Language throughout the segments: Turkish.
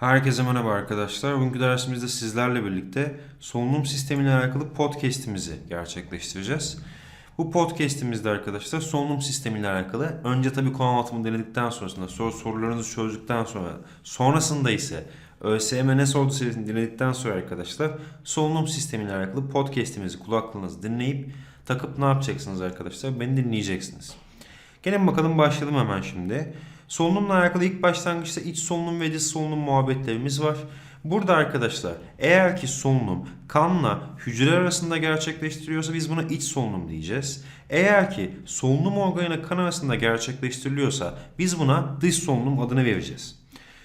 Herkese merhaba arkadaşlar. Bugünkü dersimizde sizlerle birlikte solunum sistemiyle alakalı podcast'imizi gerçekleştireceğiz. Bu podcast'imizde arkadaşlar solunum sistemiyle alakalı önce tabii konu anlatımı denedikten sonrasında soru sorularınızı çözdükten sonra sonrasında ise ÖSYM ne sordu serisini dinledikten sonra arkadaşlar solunum sistemiyle alakalı podcast'imizi kulaklığınızı dinleyip takıp ne yapacaksınız arkadaşlar? Beni dinleyeceksiniz. Gelin bakalım başlayalım hemen şimdi. Solunumla alakalı ilk başlangıçta iç solunum ve dış solunum muhabbetlerimiz var. Burada arkadaşlar eğer ki solunum kanla hücre arasında gerçekleştiriliyorsa biz buna iç solunum diyeceğiz. Eğer ki solunum organıyla kan arasında gerçekleştiriliyorsa biz buna dış solunum adını vereceğiz.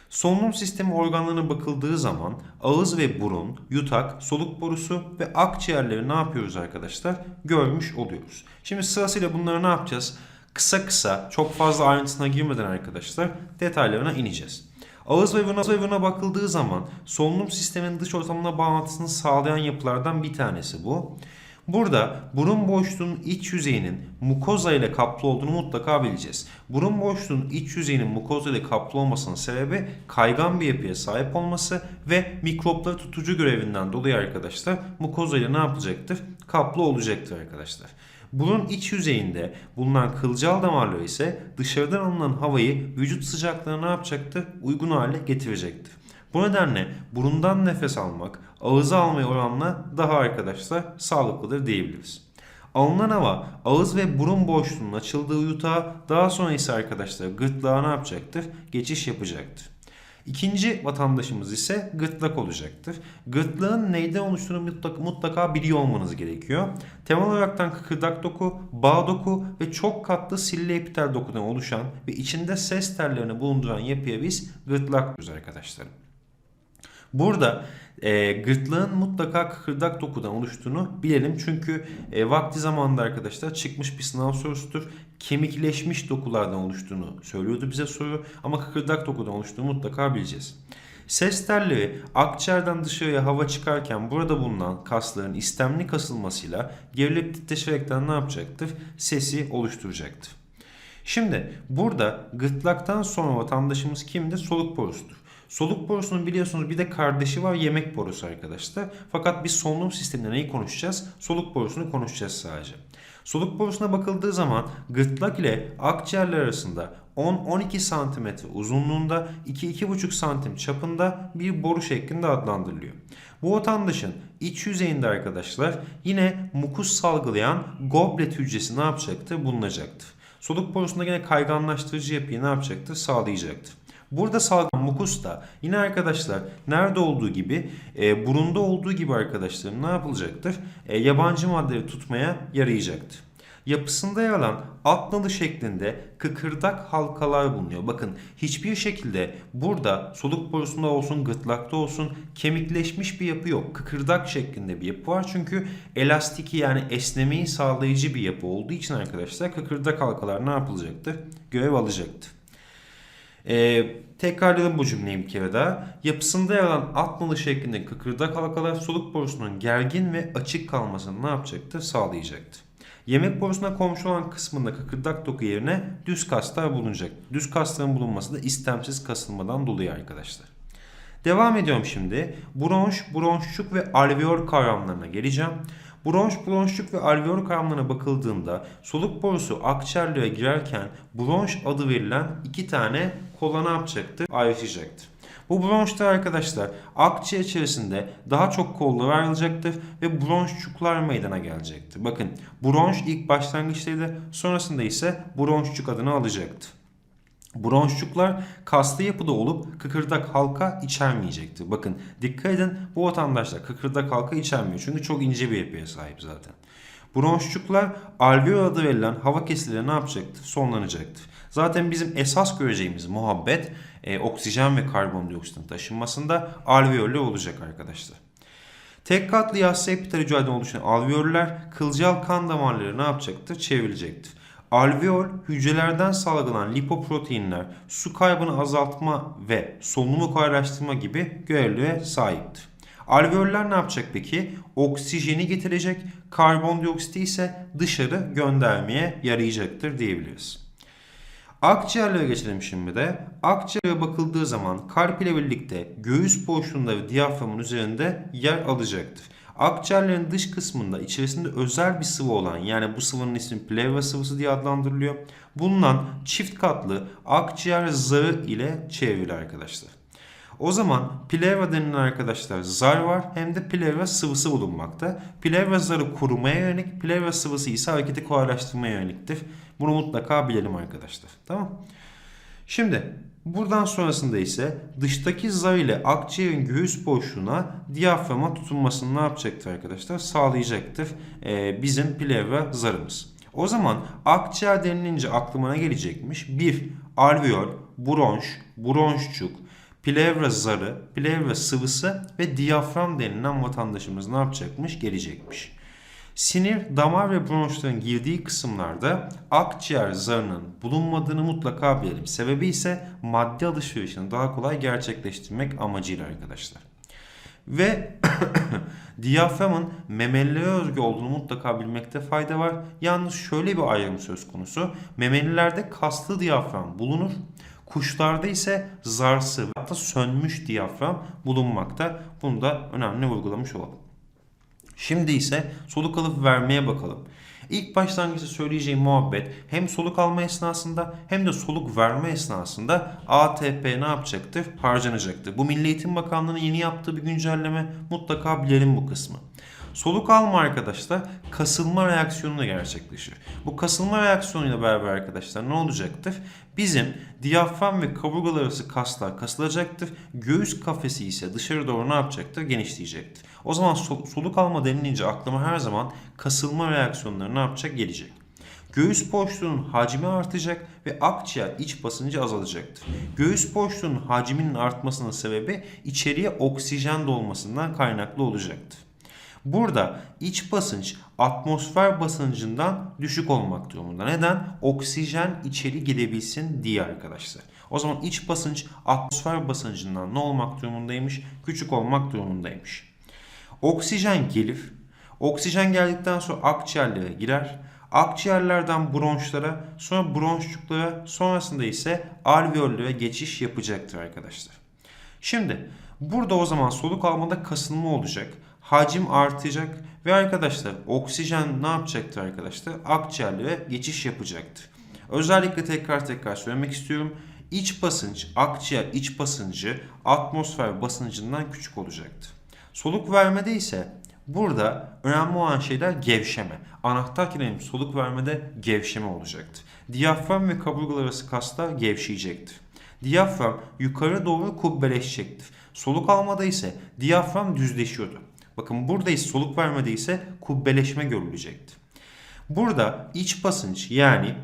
Solunum sistemi organlarına bakıldığı zaman ağız ve burun, yutak, soluk borusu ve akciğerleri ne yapıyoruz arkadaşlar? Görmüş oluyoruz. Şimdi sırasıyla bunları ne yapacağız? Kısa kısa çok fazla ayrıntısına girmeden arkadaşlar detaylarına ineceğiz. Ağız ve burun, ağız ve buruna bakıldığı zaman solunum sisteminin dış ortamına bağlantısını sağlayan yapılardan bir tanesi bu. Burada burun boşluğunun iç yüzeyinin mukoza ile kaplı olduğunu mutlaka bileceğiz. Burun boşluğunun iç yüzeyinin mukoza ile kaplı olmasının sebebi kaygan bir yapıya sahip olması ve mikropları tutucu görevinden dolayı arkadaşlar mukoza ile ne yapılacaktır? Kaplı olacaktır arkadaşlar. Burun iç yüzeyinde bulunan kılcal damarlar ise dışarıdan alınan havayı vücut sıcaklığına ne yapacaktır? Uygun hale getirecektir. Bu nedenle burundan nefes almak ağıza almaya oranla daha arkadaşlar sağlıklıdır diyebiliriz. Alınan hava ağız ve burun boşluğunun açıldığı yutağa daha sonra ise arkadaşlar gırtlağa ne yapacaktır? Geçiş yapacaktır. İkinci vatandaşımız ise gırtlak olacaktır. Gırtlağın neyden oluştuğunu mutlaka, mutlaka biliyor olmanız gerekiyor. Temel olaraktan kıkırdak doku, bağ doku ve çok katlı silli epitel dokudan oluşan ve içinde ses tellerini bulunduran yapıya biz gırtlak diyoruz arkadaşlar. Burada e, gırtlağın mutlaka kıkırdak dokudan oluştuğunu bilelim. Çünkü e, vakti zamanında arkadaşlar çıkmış bir sınav sorusudur. Kemikleşmiş dokulardan oluştuğunu söylüyordu bize soru. Ama kıkırdak dokudan oluştuğunu mutlaka bileceğiz. Ses telleri akciğerden dışarıya hava çıkarken burada bulunan kasların istemli kasılmasıyla gerilip titreşerekten ne yapacaktır? Sesi oluşturacaktır. Şimdi burada gırtlaktan sonra vatandaşımız kimdir? Soluk borusudur. Soluk borusunun biliyorsunuz bir de kardeşi var yemek borusu arkadaşlar. Fakat biz solunum sisteminde neyi konuşacağız? Soluk borusunu konuşacağız sadece. Soluk borusuna bakıldığı zaman gırtlak ile akciğerler arasında 10-12 cm uzunluğunda 2-2,5 santim çapında bir boru şeklinde adlandırılıyor. Bu vatandaşın iç yüzeyinde arkadaşlar yine mukus salgılayan goblet hücresi ne yapacaktır? Bulunacaktır. Soluk borusunda yine kayganlaştırıcı yapıyı ne yapacaktır? Sağlayacaktır. Burada salgılanan mukus da yine arkadaşlar nerede olduğu gibi e, burunda olduğu gibi arkadaşlar ne yapılacaktır? E, yabancı maddeleri tutmaya yarayacaktır. Yapısında yer alan alt nalı şeklinde kıkırdak halkalar bulunuyor. Bakın hiçbir şekilde burada soluk borusunda olsun gırtlakta olsun kemikleşmiş bir yapı yok. Kıkırdak şeklinde bir yapı var. Çünkü elastiki yani esnemeyi sağlayıcı bir yapı olduğu için arkadaşlar kıkırdak halkalar ne yapılacaktır? Görev alacaktır. Ee, tekrarlayalım bu cümleyi bir kere daha. Yapısında yer alan alt nalı şeklinde kıkırdak halkalar soluk borusunun gergin ve açık kalmasını ne yapacaktır? Sağlayacaktır. Yemek borusuna komşu olan kısmında kıkırdak doku yerine düz kaslar bulunacak. Düz kasların bulunması da istemsiz kasılmadan dolayı arkadaşlar. Devam ediyorum şimdi. Bronş, bronşçuk ve alveol kavramlarına geleceğim. Bronş, bronşçuk ve alveol kavramlarına bakıldığında soluk borusu akciğerlere girerken bronş adı verilen iki tane kola ne yapacaktır? Ayrışacaktır. Bu bronşlar arkadaşlar akciğer içerisinde daha çok kollar ayrılacaktır ve bronşçuklar meydana gelecektir. Bakın bronş ilk başlangıçtaydı sonrasında ise bronşçuk adını alacaktır. Bronşçuklar kaslı yapıda olup kıkırdak halka içermeyecektir. Bakın dikkat edin bu vatandaşlar kıkırdak halka içermiyor. Çünkü çok ince bir yapıya sahip zaten. Bronşçuklar alveol adı verilen hava kesileri ne yapacaktır? Sonlanacaktır. Zaten bizim esas göreceğimiz muhabbet e, oksijen ve karbondioksitin taşınmasında alveolle olacak arkadaşlar. Tek katlı yassı epitelücüelden oluşan alveoller kılcal kan damarları ne yapacaktır? Çevrilecektir. Alveol hücrelerden salgılanan lipoproteinler, su kaybını azaltma ve solunumu kolaylaştırma gibi görevlere sahiptir. Alveoller ne yapacak peki? Oksijeni getirecek, karbondioksiti ise dışarı göndermeye yarayacaktır diyebiliriz. Akciğerlere geçelim şimdi de. Akciğere bakıldığı zaman kalp ile birlikte göğüs boşluğunda ve diyaframın üzerinde yer alacaktır. Akciğerlerin dış kısmında içerisinde özel bir sıvı olan yani bu sıvının ismi plevra sıvısı diye adlandırılıyor. Bulunan çift katlı akciğer zarı ile çevrili arkadaşlar. O zaman plevra denilen arkadaşlar zar var hem de plevra sıvısı bulunmakta. Plevra zarı korumaya yönelik, plevra sıvısı ise hareketi kolaylaştırmaya yöneliktir. Bunu mutlaka bilelim arkadaşlar. Tamam. Şimdi buradan sonrasında ise dıştaki zar ile akciğerin göğüs boşluğuna diyaframa tutunmasını ne yapacaktır arkadaşlar? Sağlayacaktır ee, bizim plevra zarımız. O zaman akciğer denilince aklıma ne gelecekmiş? 1. Alveol, bronş, bronşçuk, plevra zarı, plevra sıvısı ve diyafram denilen vatandaşımız ne yapacakmış? Gelecekmiş. Sinir, damar ve bronşların girdiği kısımlarda akciğer zarının bulunmadığını mutlaka bilelim. Sebebi ise madde alışverişini daha kolay gerçekleştirmek amacıyla arkadaşlar. Ve diyaframın memelilere özgü olduğunu mutlaka bilmekte fayda var. Yalnız şöyle bir ayrım söz konusu. Memelilerde kaslı diyafram bulunur. Kuşlarda ise zarsı hatta sönmüş diyafram bulunmakta. Bunu da önemli vurgulamış olalım. Şimdi ise soluk alıp vermeye bakalım. İlk başlangıçta söyleyeceğim muhabbet hem soluk alma esnasında hem de soluk verme esnasında ATP ne yapacaktır? Harcanacaktır. Bu Milli Eğitim Bakanlığı'nın yeni yaptığı bir güncelleme mutlaka bilelim bu kısmı. Soluk alma arkadaşlar kasılma reaksiyonuyla gerçekleşir. Bu kasılma reaksiyonuyla beraber arkadaşlar ne olacaktır? Bizim diyafram ve kaburgalar arası kaslar kasılacaktır. Göğüs kafesi ise dışarı doğru ne yapacaktır? Genişleyecektir. O zaman soluk alma denilince aklıma her zaman kasılma reaksiyonları ne yapacak? Gelecek. Göğüs boşluğunun hacmi artacak ve akciğer iç basıncı azalacaktır. Göğüs boşluğunun hacminin artmasının sebebi içeriye oksijen dolmasından kaynaklı olacaktır. Burada iç basınç atmosfer basıncından düşük olmak durumunda. Neden? Oksijen içeri gidebilsin diye arkadaşlar. O zaman iç basınç atmosfer basıncından ne olmak durumundaymış? Küçük olmak durumundaymış. Oksijen gelir. Oksijen geldikten sonra akciğerlere girer. Akciğerlerden bronşlara, sonra bronşçuklara, sonrasında ise alveollere geçiş yapacaktır arkadaşlar. Şimdi burada o zaman soluk almada kasılma olacak hacim artacak ve arkadaşlar oksijen ne yapacaktır arkadaşlar? Akciğerlere geçiş yapacaktır. Özellikle tekrar tekrar söylemek istiyorum. İç basınç, akciğer iç basıncı atmosfer basıncından küçük olacaktır. Soluk vermede ise burada önemli olan şeyler gevşeme. Anahtar kelimem soluk vermede gevşeme olacaktır. Diyafram ve kaburgalar arası kaslar gevşeyecektir. Diyafram yukarı doğru kubbeleşecektir. Soluk almada ise diyafram düzleşiyordu. Bakın burada ise soluk vermede ise kubbeleşme görülecekti. Burada iç basınç yani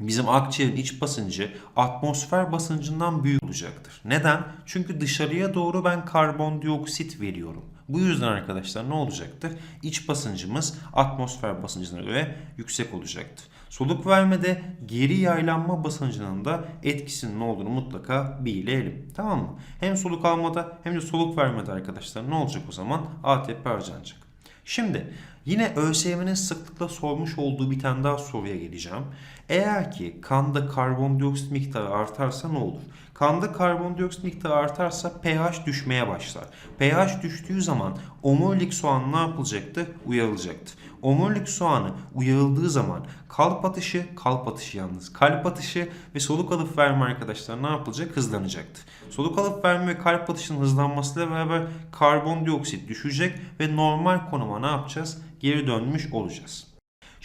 bizim akciğerin iç basıncı atmosfer basıncından büyük olacaktır. Neden? Çünkü dışarıya doğru ben karbondioksit veriyorum. Bu yüzden arkadaşlar ne olacaktır? İç basıncımız atmosfer basıncına göre yüksek olacaktır. Soluk vermede geri yaylanma basıncının da etkisinin ne olduğunu mutlaka bilelim. Tamam mı? Hem soluk almada hem de soluk vermede arkadaşlar ne olacak o zaman? ATP harcanacak. Şimdi yine ÖSYM'nin sıklıkla sormuş olduğu bir tane daha soruya geleceğim. Eğer ki kanda karbondioksit miktarı artarsa ne olur? Kanda karbondioksit miktarı artarsa pH düşmeye başlar. pH düştüğü zaman omurilik soğan ne yapılacaktı? Uyarılacaktı. Omurilik soğanı uyarıldığı zaman kalp atışı, kalp atışı yalnız, kalp atışı ve soluk alıp verme arkadaşlar ne yapılacak? Hızlanacaktı. Soluk alıp verme ve kalp atışının hızlanmasıyla beraber karbondioksit düşecek ve normal konuma ne yapacağız? Geri dönmüş olacağız.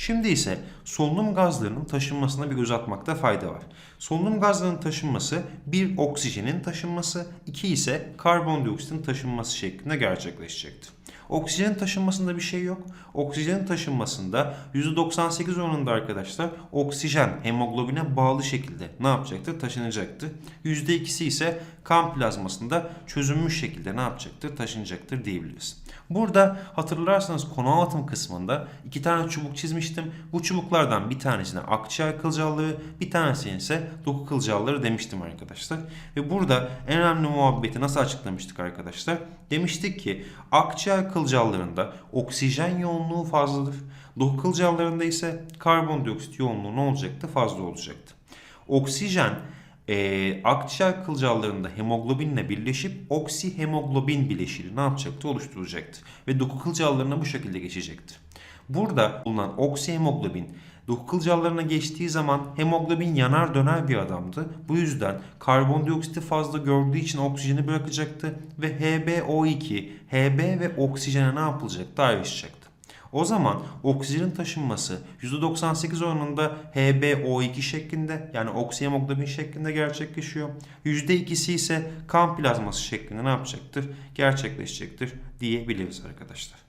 Şimdi ise solunum gazlarının taşınmasına bir göz atmakta fayda var. Solunum gazlarının taşınması bir oksijenin taşınması, iki ise karbondioksitin taşınması şeklinde gerçekleşecektir. Oksijenin taşınmasında bir şey yok. Oksijenin taşınmasında %98 oranında arkadaşlar oksijen hemoglobine bağlı şekilde ne yapacaktır? Taşınacaktır. %2'si ise kan plazmasında çözünmüş şekilde ne yapacaktır? Taşınacaktır diyebiliriz. Burada hatırlarsanız konu anlatım kısmında iki tane çubuk çizmiştim. Bu çubuklardan bir tanesine akciğer kılcalları, bir tanesine ise doku kılcalları demiştim arkadaşlar. Ve burada en önemli muhabbeti nasıl açıklamıştık arkadaşlar? Demiştik ki akciğer kılcallarında oksijen yoğunluğu fazladır. Doku kılcallarında ise karbondioksit yoğunluğu ne olacaktı? Fazla olacaktı. Oksijen e, akciğer kılcallarında hemoglobinle birleşip oksihemoglobin bileşiği ne yapacaktı? Oluşturacaktı. Ve doku kılcallarına bu şekilde geçecekti. Burada bulunan oksihemoglobin doku kılcallarına geçtiği zaman hemoglobin yanar döner bir adamdı. Bu yüzden karbondioksiti fazla gördüğü için oksijeni bırakacaktı ve HbO2, Hb ve oksijene ne yapılacaktı? Ayrışacaktı. O zaman oksijenin taşınması %98 oranında HbO2 şeklinde yani oksihemoglobin şeklinde gerçekleşiyor. %2'si ise kan plazması şeklinde ne yapacaktır? Gerçekleşecektir diyebiliriz arkadaşlar.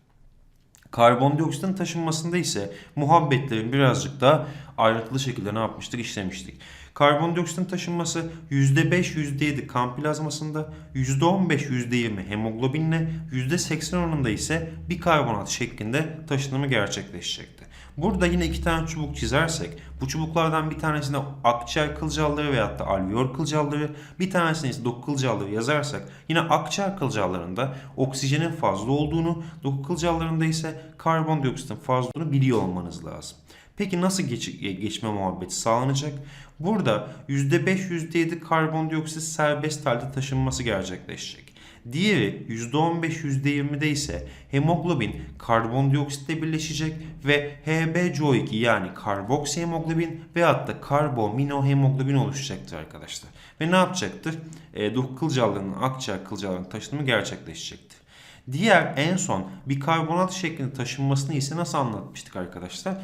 Karbondioksitin taşınmasında ise muhabbetlerin birazcık daha ayrıntılı şekilde ne yapmıştık işlemiştik. Karbondioksitin taşınması %5 %7 kan plazmasında, %15 %20 hemoglobinle, %80 oranında ise bikarbonat şeklinde taşınımı gerçekleşecekti. Burada yine iki tane çubuk çizersek bu çubuklardan bir tanesine akciğer kılcalları veyahut da alveol kılcalları bir tanesine ise doku kılcalları yazarsak yine akciğer kılcallarında oksijenin fazla olduğunu doku kılcallarında ise karbondioksitin fazla olduğunu biliyor olmanız lazım. Peki nasıl geç, geçme muhabbeti sağlanacak? Burada %5 %7 karbondioksit serbest halde taşınması gerçekleşecek. Diğeri %15 %20'de ise hemoglobin karbondioksitle birleşecek ve HbCO2 yani karboksihemoglobin veyahut da karbominohemoglobin oluşacaktır arkadaşlar. Ve ne yapacaktır? E, doku kılcallarının akciğer kılcallarının taşınımı gerçekleşecektir. Diğer en son bikarbonat şeklinde taşınmasını ise nasıl anlatmıştık arkadaşlar?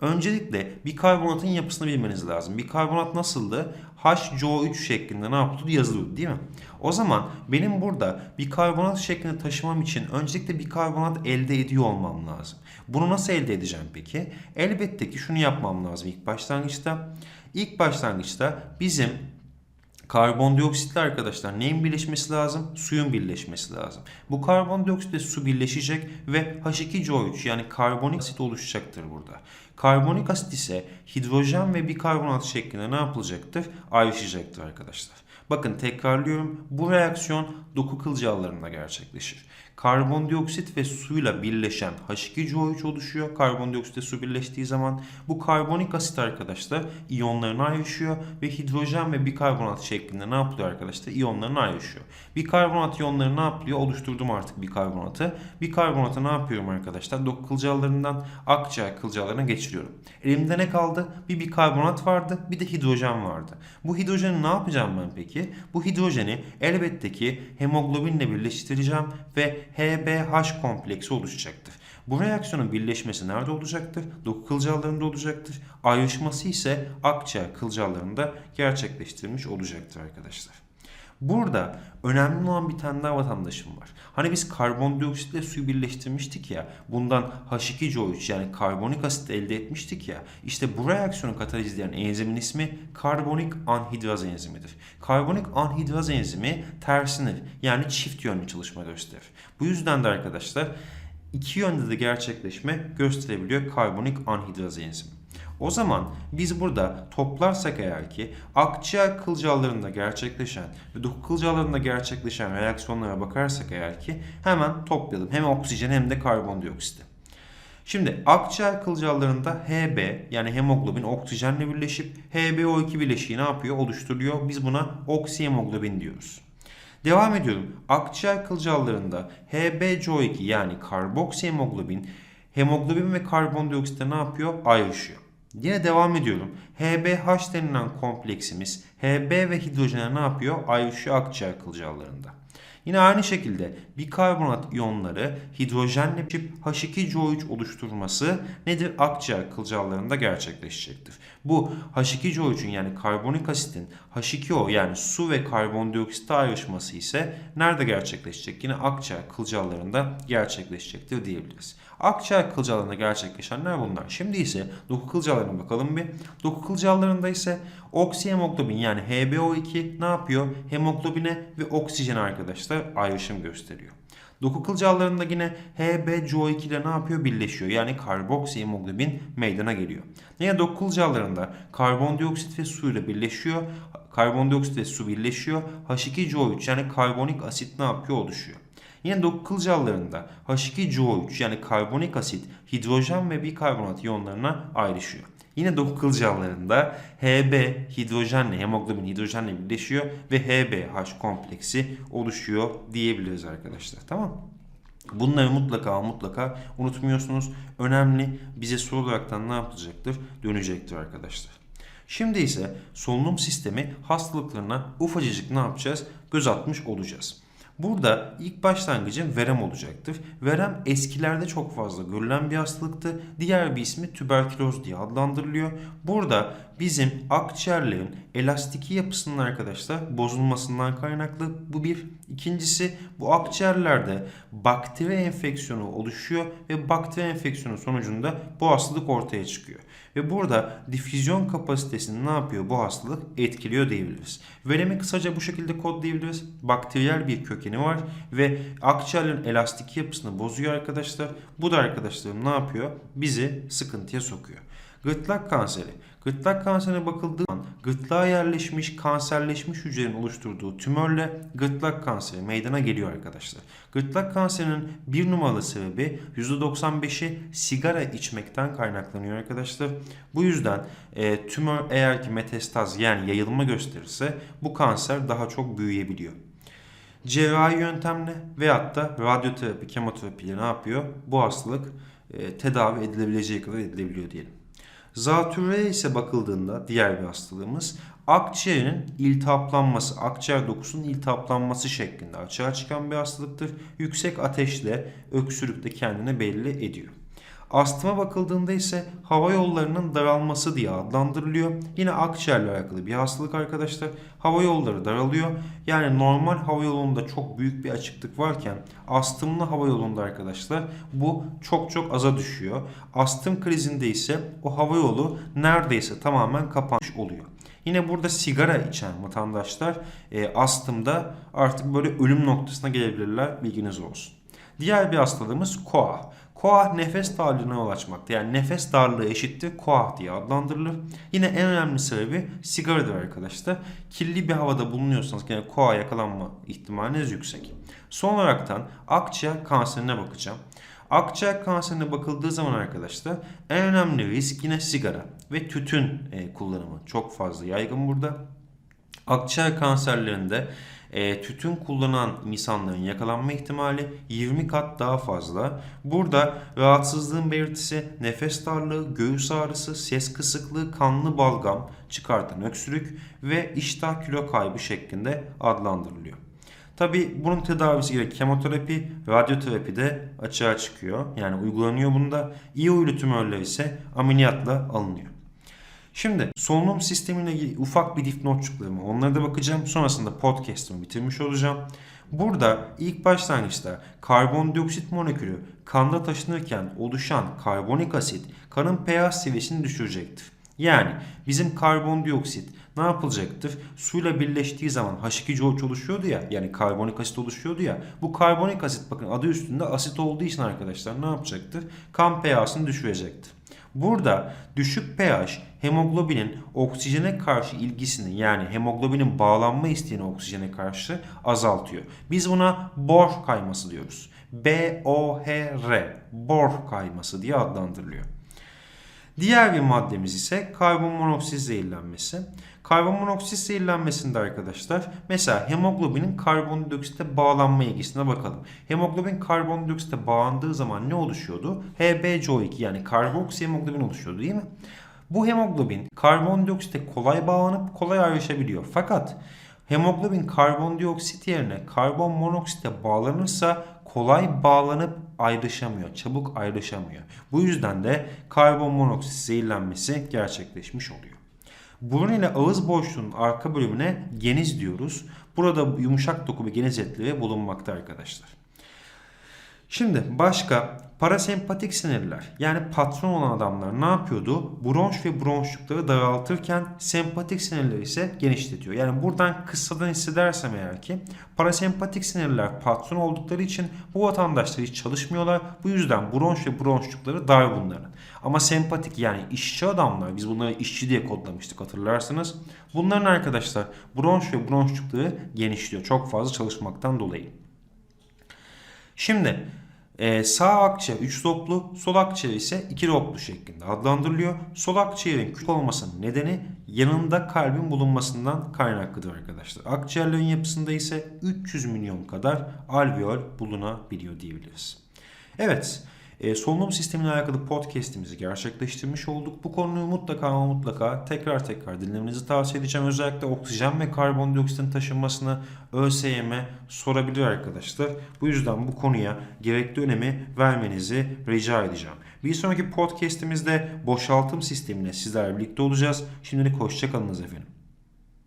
Öncelikle bikarbonatın yapısını bilmeniz lazım. Bikarbonat nasıldı? HCO3 şeklinde ne yapılıyordu? Yazılıyordu değil mi? O zaman benim burada bikarbonat şeklinde taşımam için öncelikle bikarbonat elde ediyor olmam lazım. Bunu nasıl elde edeceğim peki? Elbette ki şunu yapmam lazım ilk başlangıçta. İlk başlangıçta bizim Karbondioksitle arkadaşlar neyin birleşmesi lazım? Suyun birleşmesi lazım. Bu karbondioksitle su birleşecek ve H2CO3 yani karbonik asit oluşacaktır burada. Karbonik asit ise hidrojen ve bikarbonat şeklinde ne yapılacaktır? Ayrışacaktır arkadaşlar. Bakın tekrarlıyorum. Bu reaksiyon doku kılcallarında gerçekleşir. Karbondioksit ve suyla birleşen H2CO3 oluşuyor. Karbondioksitle su birleştiği zaman bu karbonik asit arkadaşlar iyonlarına ayrışıyor ve hidrojen ve bikarbonat şeklinde ne yapılıyor arkadaşlar? İyonlarına ayrışıyor. Bikarbonat iyonları ne yapıyor? Oluşturdum artık bikarbonatı. Bikarbonatı ne yapıyorum arkadaşlar? Doku kılcallarından akciğer kılcallarına geçiriyorum. Elimde ne kaldı? Bir bikarbonat vardı, bir de hidrojen vardı. Bu hidrojeni ne yapacağım ben peki? Bu hidrojeni elbette ki hemoglobinle birleştireceğim ve HBH kompleksi oluşacaktır. Bu reaksiyonun birleşmesi nerede olacaktır? Doku kılcallarında olacaktır. Ayrışması ise akciğer kılcallarında gerçekleştirilmiş olacaktır arkadaşlar. Burada önemli olan bir tane daha vatandaşım var. Hani biz karbondioksitle suyu birleştirmiştik ya. Bundan H2CO3 yani karbonik asit elde etmiştik ya. İşte bu reaksiyonu katalizleyen enzimin ismi karbonik anhidraz enzimidir. Karbonik anhidraz enzimi tersinir. Yani çift yönlü çalışma gösterir. Bu yüzden de arkadaşlar iki yönde de gerçekleşme gösterebiliyor karbonik anhidraz enzimi. O zaman biz burada toplarsak eğer ki akciğer kılcallarında gerçekleşen ve doku kılcallarında gerçekleşen reaksiyonlara bakarsak eğer ki hemen toplayalım. Hem oksijen hem de karbondioksiti. Şimdi akciğer kılcallarında Hb yani hemoglobin oksijenle birleşip HbO2 bileşiği ne yapıyor? Oluşturuyor. Biz buna oksihemoglobin diyoruz. Devam ediyorum. Akciğer kılcallarında HbCO2 yani karboksihemoglobin hemoglobin ve karbondioksitte ne yapıyor? Ayrışıyor. Yine devam ediyorum. HBH denilen kompleksimiz Hb ve hidrojene ne yapıyor? Ayrışıyor akciğer kılcallarında. Yine aynı şekilde bikarbonat iyonları hidrojenle birleşip H2CO3 oluşturması nedir? Akciğer kılcallarında gerçekleşecektir. Bu H2CO3'ün yani karbonik asitin H2O yani su ve karbondioksite ayrışması ise nerede gerçekleşecek? Yine akciğer kılcallarında gerçekleşecektir diyebiliriz. Akciğer kılcallarında gerçekleşenler bunlar. Şimdi ise doku kılcallarına bakalım bir. Doku kılcallarında ise oksihemoglobin yani HbO2 ne yapıyor? Hemoglobine ve oksijene arkadaşlar ayrışım gösteriyor. Doku kılcallarında yine HbCO2 ile ne yapıyor? Birleşiyor. Yani karboksihemoglobin meydana geliyor. Yine doku kılcallarında karbondioksit ve su ile birleşiyor. Karbondioksit ve su birleşiyor. H2CO3 yani karbonik asit ne yapıyor? Oluşuyor. Yine doku kılcallarında H2CO3 yani karbonik asit, hidrojen ve bikarbonat iyonlarına ayrışıyor. Yine doku kılcallarında Hb hidrojenle, hemoglobin hidrojenle birleşiyor ve HbH kompleksi oluşuyor diyebiliriz arkadaşlar. Tamam? Bunları mutlaka mutlaka unutmuyorsunuz. Önemli bize soru olaraktan ne yapılacaktır? Dönecektir arkadaşlar. Şimdi ise solunum sistemi hastalıklarına ufacıcık ne yapacağız? Göz atmış olacağız. Burada ilk başlangıcın verem olacaktır. Verem eskilerde çok fazla görülen bir hastalıktı. Diğer bir ismi tüberküloz diye adlandırılıyor. Burada bizim akciğerlerin elastiki yapısının arkadaşlar bozulmasından kaynaklı bu bir. İkincisi bu akciğerlerde bakteri enfeksiyonu oluşuyor ve bakteri enfeksiyonu sonucunda bu hastalık ortaya çıkıyor. Ve burada difüzyon kapasitesini ne yapıyor bu hastalık etkiliyor diyebiliriz. Veremi kısaca bu şekilde kodlayabiliriz. Bakteriyel bir kökeni var ve akciğerlerin elastik yapısını bozuyor arkadaşlar. Bu da arkadaşlarım ne yapıyor? Bizi sıkıntıya sokuyor. Gırtlak kanseri. Gırtlak kanserine bakıldığı zaman gırtlağa yerleşmiş kanserleşmiş hücrelerin oluşturduğu tümörle gırtlak kanseri meydana geliyor arkadaşlar. Gırtlak kanserinin bir numaralı sebebi %95'i sigara içmekten kaynaklanıyor arkadaşlar. Bu yüzden e, tümör eğer ki metastaz yani yayılma gösterirse bu kanser daha çok büyüyebiliyor. Cerrahi yöntemle veyahut da radyoterapi, kemoterapi ile ne yapıyor? Bu hastalık e, tedavi edilebileceği kadar edilebiliyor diyelim. Zatürre ise bakıldığında diğer bir hastalığımız akciğerin iltihaplanması, akciğer dokusunun iltihaplanması şeklinde açığa çıkan bir hastalıktır. Yüksek ateşle, öksürükle kendini belli ediyor. Astıma bakıldığında ise hava yollarının daralması diye adlandırılıyor. Yine akciğerle alakalı bir hastalık arkadaşlar. Hava yolları daralıyor. Yani normal hava yolunda çok büyük bir açıklık varken astımlı hava yolunda arkadaşlar bu çok çok aza düşüyor. Astım krizinde ise o hava yolu neredeyse tamamen kapanmış oluyor. Yine burada sigara içen vatandaşlar e, astımda artık böyle ölüm noktasına gelebilirler bilginiz olsun. Diğer bir hastalığımız koa. Koah nefes darlığına yol açmakta. Yani nefes darlığı eşittir koah diye adlandırılır. Yine en önemli sebebi sigaradır arkadaşlar. Kirli bir havada bulunuyorsanız yine koah yakalanma ihtimaliniz yüksek. Son olaraktan akciğer kanserine bakacağım. Akciğer kanserine bakıldığı zaman arkadaşlar en önemli risk yine sigara ve tütün e, kullanımı çok fazla yaygın burada. Akciğer kanserlerinde e, tütün kullanan insanların yakalanma ihtimali 20 kat daha fazla. Burada rahatsızlığın belirtisi nefes darlığı, göğüs ağrısı, ses kısıklığı, kanlı balgam çıkartan öksürük ve iştah kilo kaybı şeklinde adlandırılıyor. Tabi bunun tedavisi gerek kemoterapi, radyoterapi de açığa çıkıyor. Yani uygulanıyor bunda. İyi huylu tümörler ise ameliyatla alınıyor. Şimdi solunum sistemiyle ilgili ufak bir dipnotçuklarıma onlara da bakacağım. Sonrasında podcast'ımı bitirmiş olacağım. Burada ilk başlangıçta karbondioksit molekülü kanda taşınırken oluşan karbonik asit kanın pH seviyesini düşürecektir. Yani bizim karbondioksit ne yapılacaktır? Suyla birleştiği zaman H2CO oluşuyordu ya yani karbonik asit oluşuyordu ya. Bu karbonik asit bakın adı üstünde asit olduğu için arkadaşlar ne yapacaktır? Kan pH'sini düşürecektir. Burada düşük pH hemoglobinin oksijene karşı ilgisini yani hemoglobinin bağlanma isteğini oksijene karşı azaltıyor. Biz buna Bohr kayması diyoruz. B-O-H-R Bohr kayması diye adlandırılıyor. Diğer bir maddemiz ise karbon monoksit zehirlenmesi. Karbon monoksit zehirlenmesinde arkadaşlar mesela hemoglobinin karbondioksite bağlanma ilgisine bakalım. Hemoglobin karbondioksite bağlandığı zaman ne oluşuyordu? HbCO2 yani karboksi hemoglobin oluşuyordu değil mi? Bu hemoglobin karbondioksite kolay bağlanıp kolay ayrışabiliyor. Fakat hemoglobin karbondioksit yerine karbon monoksite bağlanırsa kolay bağlanıp ayrışamıyor, çabuk ayrışamıyor. Bu yüzden de karbon monoksit zehirlenmesi gerçekleşmiş oluyor. Burun ile ağız boşluğunun arka bölümüne geniz diyoruz. Burada yumuşak doku ve geniz etleri bulunmakta arkadaşlar. Şimdi başka parasempatik sinirler yani patron olan adamlar ne yapıyordu? Bronş ve bronşlukları daraltırken sempatik sinirler ise genişletiyor. Yani buradan kıssadan hissedersem eğer ki parasempatik sinirler patron oldukları için bu vatandaşlar hiç çalışmıyorlar. Bu yüzden bronş ve bronşlukları dar bunların. Ama sempatik yani işçi adamlar biz bunları işçi diye kodlamıştık hatırlarsınız. Bunların arkadaşlar bronş ve bronşlukları genişliyor çok fazla çalışmaktan dolayı. Şimdi Ee, sağ akciğer 3 loblu, sol akciğer ise 2 loblu şeklinde adlandırılıyor. Sol akciğerin küçük olmasının nedeni yanında kalbin bulunmasından kaynaklıdır arkadaşlar. Akciğerlerin yapısında ise 300 milyon kadar alveol bulunabiliyor diyebiliriz. Evet, e, solunum sistemiyle alakalı podcast'imizi gerçekleştirmiş olduk. Bu konuyu mutlaka ama mutlaka tekrar tekrar dinlemenizi tavsiye edeceğim. Özellikle oksijen ve karbondioksitin taşınmasını ÖSYM sorabilir arkadaşlar. Bu yüzden bu konuya gerekli önemi vermenizi rica edeceğim. Bir sonraki podcast'imizde boşaltım sistemine sizlerle birlikte olacağız. Şimdilik hoşçakalınız efendim.